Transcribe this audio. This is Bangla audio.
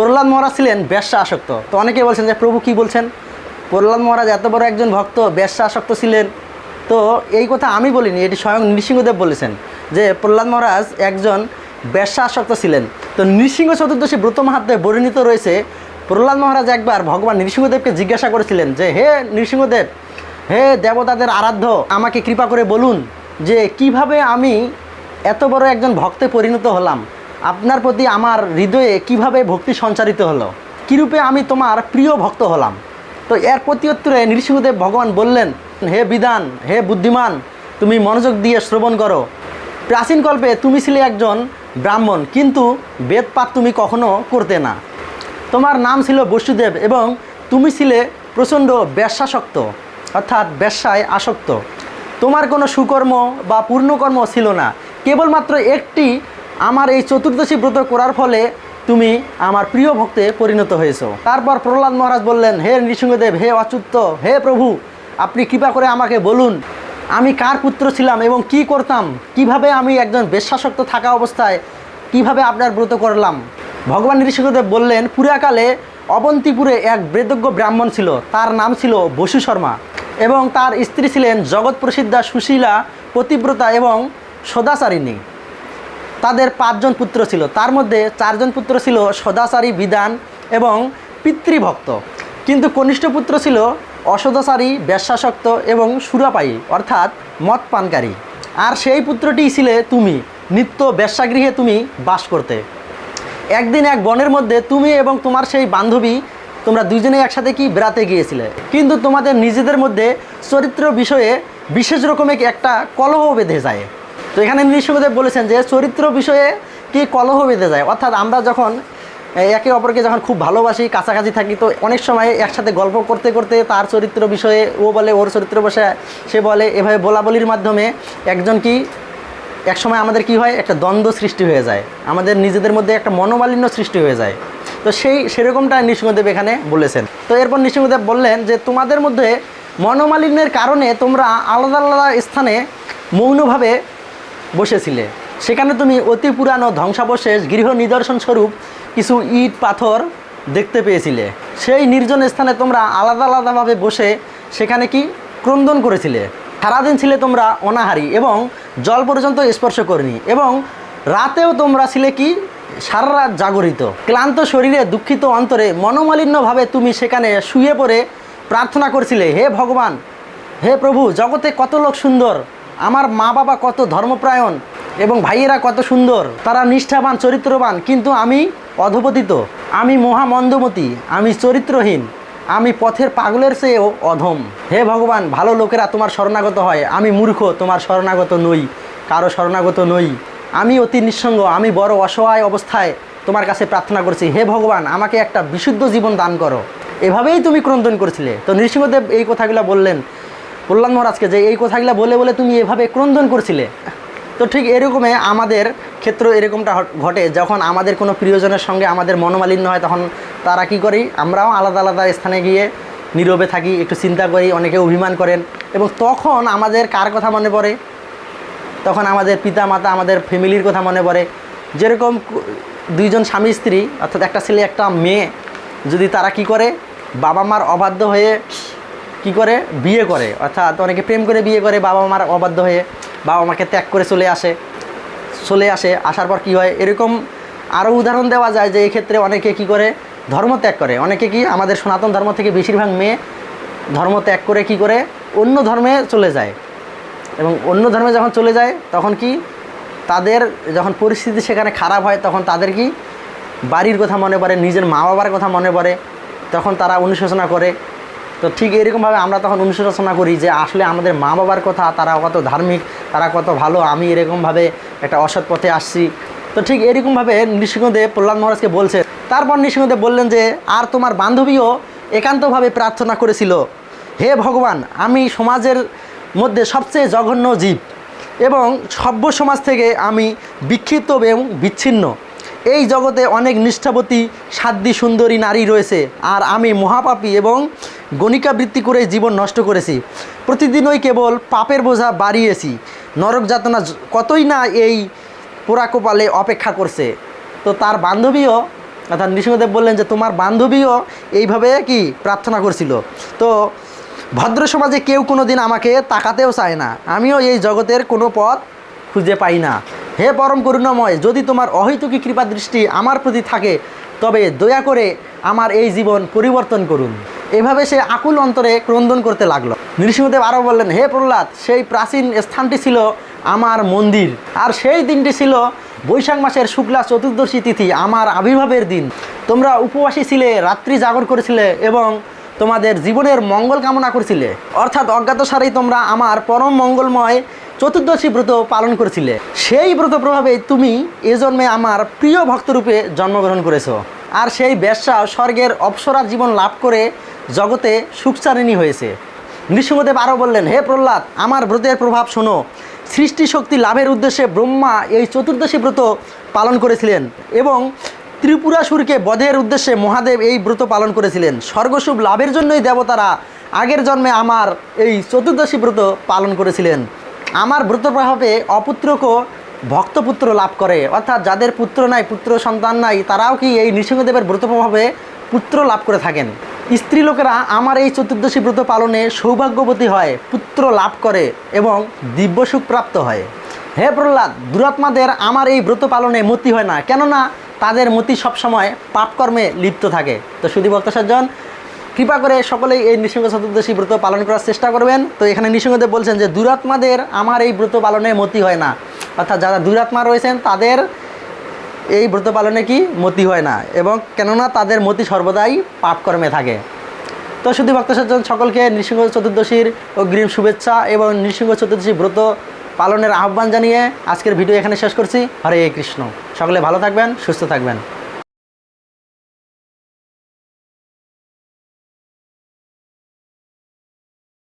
প্রহ্লাদ মহারাজ ছিলেন ব্যবসা আসক্ত তো অনেকে বলছেন যে, প্রভু কি বলছেন? প্রহ্লাদ মহারাজ এত বড় একজন ভক্ত ব্যবসা আসক্ত ছিলেন। তো এই কথা আমি বলিনি, এটি স্বয়ং নৃসিংহদেব বলেছেন যে, প্রহ্লাদ মহারাজ একজন ব্যবসা আসক্ত ছিলেন। তো নৃসিংহ চতুর্দশী ব্রত মাহাত্মে বর্ণিত রয়েছে, প্রহ্লাদ মহারাজ একবার ভগবান নৃসিংহদেবকে জিজ্ঞাসা করেছিলেন যে, হে নৃসিংহদেব, হে দেবতাদের আরাধ্য, আমাকে কৃপা করে বলুন যে, কীভাবে আমি এত বড় একজন ভক্তে পরিণত হলাম? আপনার প্রতি আমার হৃদয়ে কীভাবে ভক্তি সঞ্চারিত হলো? কীরূপে আমি তোমার প্রিয় ভক্ত হলাম? তো এর প্রতি উত্তরে নৃসিংহদেব ভগবান বললেন, হে বিধান, হে বুদ্ধিমান, তুমি মনোযোগ দিয়ে শ্রবণ করো। প্রাচীন কল্পে তুমি ছিলে একজন ব্রাহ্মণ, কিন্তু বেদপাত তুমি কখনো করতে না। তোমার নাম ছিল বসুদেব এবং তুমি ছিলে প্রচণ্ড ব্যবসাসক্ত অর্থাৎ ব্যবসায় আসক্ত। তোমার কোনো সুকর্ম বা পূর্ণকর্ম ছিল না। কেবলমাত্র একটি আমার এই চতুর্দশী ব্রত করার ফলে তুমি আমার প্রিয় ভক্তে পরিণত হয়েছো। তারপর প্রহ্লাদ মহারাজ বললেন, হে নৃসিংহদেব, হে অচ্যুত, হে প্রভু, আপনি কৃপা করে আমাকে বলুন, আমি কার পুত্র ছিলাম এবং কি করতাম? কীভাবে আমি একজন বেশ্যাসক্ত থাকা অবস্থায় কীভাবে আপনার ব্রত করলাম? ভগবান নৃসিংহদেব বললেন, পুরাকালে অবন্তিপুরে এক বেদজ্ঞ ব্রাহ্মণ ছিল, তার নাম ছিল বসু শর্মা এবং তার স্ত্রী ছিলেন জগৎ প্রসিদ্ধা সুশীলা, পতিব্রতা এবং সদাচারিণী। তাদের পাঁচজন পুত্র ছিল। তার মধ্যে চারজন পুত্র ছিল সদাচারী বিধান এবং পিতৃভক্ত। কিন্তু কনিষ্ঠ পুত্র ছিল অসদাচারী ব্যবসাসক্ত এবং সুরাপায়ী, অর্থাৎ মদ পানকারী আর সেই পুত্রটি ছিলে তুমি, নিত্য ব্যবসাগৃহে তুমি বাস করতে। একদিন এক বনের মধ্যে তুমি এবং তোমার সেই বান্ধবী, তোমরা দুজনে একসাথে কি বেড়াতে গিয়েছিলে? কিন্তু তোমাদের নিজেদের মধ্যে চরিত্র বিষয়ে বিশেষ রকমের একটা কলহ বেঁধে যায়। তো এখানে নৃসিংহদেব বলেছেন যে চরিত্র বিষয়ে কি কলহ বেঁধে যায়? অর্থাৎ আমরা যখন একে অপরকে যখন খুব ভালোবাসি, কাছাকাছি থাকি, তো অনেক সময় একসাথে গল্প করতে করতে তার চরিত্র বিষয়ে, ও বলে, ওর চরিত্র বসে সে বলে, এভাবে বলা বলির মাধ্যমে একজন কি এক সময় আমাদের কি হয়, একটা দ্বন্দ্ব সৃষ্টি হয়ে যায়। আমাদের নিজেদের মধ্যে একটা মনোমালিন্য সৃষ্টি হয়ে যায়। তো সেই, সেরকমটা নৃসিংহদেব এখানে বলেছেন। তো এরপর নৃসিংহদেব বললেন যে, তোমাদের মধ্যে মনোমালিন্যের কারণে তোমরা আলাদা আলাদা স্থানে মৌনভাবে বসেছিলে। সেখানে তুমি অতি পুরানো ধ্বংসাবশেষ, গৃহ নিদর্শন স্বরূপ কিছু ইট, পাথর দেখতে পেয়েছিলে। সেই নির্জন স্থানে তোমরা আলাদা আলাদাভাবে বসে সেখানে কি ক্রন্দন করেছিলে? সারাদিন ছিলে তোমরা অনাহারি এবং জল পর্যন্ত স্পর্শ করিনি এবং রাতেও তোমরা ছিলে কি সারা রাত জাগরিত। ক্লান্ত শরীরে দুঃখিত অন্তরে মনোমালিন্যভাবে তুমি সেখানে শুয়ে পড়ে প্রার্থনা করছিলে, হে ভগবান, হে প্রভু, জগতে কত লোক সুন্দর আমার মা বাবা কত ধর্মপ্রায়ণ এবং ভাইয়েরা কত সুন্দর, তারা নিষ্ঠাবান, চরিত্রবান, কিন্তু আমি অধপতিত। আমি মহামন্দমতি, আমি চরিত্রহীন, আমি পথের পাগলের চেয়েও অধম। হে ভগবান, ভালো লোকেরা তোমার শরণাগত হয়। আমি মূর্খ, তোমার শরণাগত নই, কারও শরণাগত নই। আমি অতি নিঃসঙ্গ, আমি বড় অসহায় অবস্থায় তোমার কাছে প্রার্থনা করছি। হে ভগবান, আমাকে একটা বিশুদ্ধ জীবন দান করো। এভাবেই তুমি ক্রন্দন করেছিলে। তো নৃসিংহদেব এই কথাগুলো বললেন। কল্যাণ মহারাজকে যে এই কথাগুলো বলে বলে তুমি এভাবে ক্রন্দন করছিলে। তো ঠিক এরকমে আমাদের ক্ষেত্র এরকমটা ঘটে, যখন আমাদের কোনো প্রিয়জনের সঙ্গে আমাদের মনোমালিন্য হয়, তখন তারা কি করি, আমরাও আলাদা আলাদা স্থানে গিয়ে নীরবে থাকি, একটু চিন্তা করি, অনেকে অভিমান করেন এবং তখন আমাদের কার কথা মনে পড়ে? তখন আমাদের পিতা মাতা আমাদের ফ্যামিলির কথা মনে পড়ে। যেরকম দুইজন স্বামী স্ত্রী, অর্থাৎ একটা ছেলে, একটা মেয়ে, যদি তারা কি করে বাবা মার অবাধ্য হয়ে কি করে? বিয়ে করে। অর্থাৎ অনেকে প্রেম করে বিয়ে করে, বাবা মার অবাধ্য হয়ে বাবা মাকে ত্যাগ করে চলে আসে চলে আসে, আসার পর কি হয়? এরকম আরও উদাহরণ দেওয়া যায় যে এই ক্ষেত্রে অনেকে কি করে? ধর্ম ত্যাগ করে। অনেকে কি আমাদের সনাতন ধর্ম থেকে বেশিরভাগ মেয়ে ধর্ম ত্যাগ করে কি করে? অন্য ধর্মে চলে যায়। এবং অন্য ধর্মে যখন চলে যায়, তখন কি? তাদের যখন পরিস্থিতি সেখানে খারাপ হয়, তখন তাদের কি? বাড়ির কথা মনে পড়ে, নিজের মা বাবার কথা মনে পড়ে। তখন তারা অনুশোচনা করে। তো ঠিক এরকমভাবে আমরা তখন অনুশোচনা করি যে আসলে আমাদের মা বাবার কথা, তারা কত ধার্মিক, তারা কত ভালো, আমি এরকমভাবে একটা অসৎ পথে আসছি। তো ঠিক এরকমভাবে নৃসিংহদেব প্রহ্লাদ মহারাজকে বলছে। তারপর নৃসিংহদেব বললেন যে, আর তোমার বান্ধবীও একান্তভাবে প্রার্থনা করেছিল, হে ভগবান, আমি সমাজের মধ্যে সবচেয়ে জঘন্য জীব এবং সভ্য সমাজ থেকে আমি বিক্ষিপ্ত এবং বিচ্ছিন্ন। এই জগতে অনেক নিষ্ঠাবতী সাধ্যী সুন্দরী নারী রয়েছে। আর আমি মহাপাপী এবং গণিকা বৃত্তি করে জীবন নষ্ট করেছি। প্রতিদিনই কেবল পাপের বোঝা বাড়িয়েছি। নরক যাতনা কতই না এই পোড়া কপালে অপেক্ষা করছে। তো তার বান্ধবীও, অর্থাৎ নৃসিংহদেব বললেন যে, তোমার বান্ধবীও এইভাবে কি প্রার্থনা করছিল? তো ভদ্র সমাজে কেউ কোনো দিন আমাকে তাকাতেও চায় না। আমিও এই জগতের কোনো পথ খুঁজে পাই না। হে পরম করুণাময়, যদি তোমার অহৈতুকী কৃপা দৃষ্টি আমার প্রতি থাকে, তবে দয়া করে আমার এই জীবন পরিবর্তন করুন। এভাবে সে আকুল অন্তরে ক্রন্দন করতে লাগল। নৃসিংহদেব আরও বললেন, হে প্রহ্লাদ, সেই প্রাচীন স্থানটি ছিল আমার মন্দির, আর সেই দিনটি ছিল বৈশাখ মাসের শুক্লা চতুর্দশী তিথি, আমার আবির্ভাবের দিন। তোমরা উপবাসী ছিলে, রাত্রি জাগর করেছিলে এবং তোমাদের জীবনের মঙ্গল কামনা করেছিলে। অর্থাৎ অজ্ঞাতসারেই তোমরা আমার পরম মঙ্গলময় চতুর্দশী ব্রত পালন করেছিলে। সেই ব্রত প্রভাবে তুমি এ জন্মে আমার প্রিয় ভক্তরূপে জন্মগ্রহণ করেছ। আর সেই ব্যবসা স্বর্গের অপসরা জীবন লাভ করে জগতে সুখচারিণী হয়েছে। নৃসিংহদেব আরও বললেন, হে প্রহ্লাদ, আমার ব্রতের প্রভাব শোনো। সৃষ্টি শক্তি লাভের উদ্দেশ্যে ব্রহ্মা এই চতুর্দশী ব্রত পালন করেছিলেন এবং ত্রিপুরাসুরকে বধের উদ্দেশ্যে মহাদেব এই ব্রত পালন করেছিলেন। স্বর্গসুখ লাভের জন্যই দেবতারা আগের জন্মে আমার এই চতুর্দশী ব্রত পালন করেছিলেন। আমার ব্রত প্রভাবে অপুত্রকও ভক্তপুত্র লাভ করে। অর্থাৎ যাদের পুত্র নাই, পুত্র সন্তান নাই, তারাও কি এই নৃসিংহদেবের ব্রত প্রভাবে পুত্র লাভ করে থাকেন? স্ত্রী লোকেরা আমার এই চতুর্দশী ব্রত পালনে সৌভাগ্যবতী হয়, পুত্র লাভ করে এবং দিব্যসুখ প্রাপ্ত হয়। হে প্রহ্লাদ, দুরাত্মাদের আমার এই ব্রত পালনে মতি হয় না। কেননা তাদের মতি সবসময় পাপকর্মে লিপ্ত থাকে। তো শুধু ভক্ত সজ্জন কৃপা করে সকলেই এই নৃসিংহ চতুর্দশী ব্রত পালন করার চেষ্টা করবেন। তো এখানে নৃসিংহদেব বলছেন যে, দুরাত্মাদের আমার এই ব্রত পালনে মতি হয় না। অর্থাৎ যারা দুরাত্মা রয়েছেন, তাদের এই ব্রত পালনে কি? মতি হয় না। এবং কেননা তাদের মতি সর্বদাই পাপকর্মে থাকে। তো শুধু ভক্ত সজ্জন সকলকে নৃসিংহ চতুর্দশীর অগ্রিম শুভেচ্ছা এবং নৃসিংহ চতুর্দশী ব্রত পালনের আহ্বান জানিয়ে আজকের ভিডিও এখানে শেষ করছি। হরে কৃষ্ণ। সকলে ভালো থাকবেন, সুস্থ থাকবেন।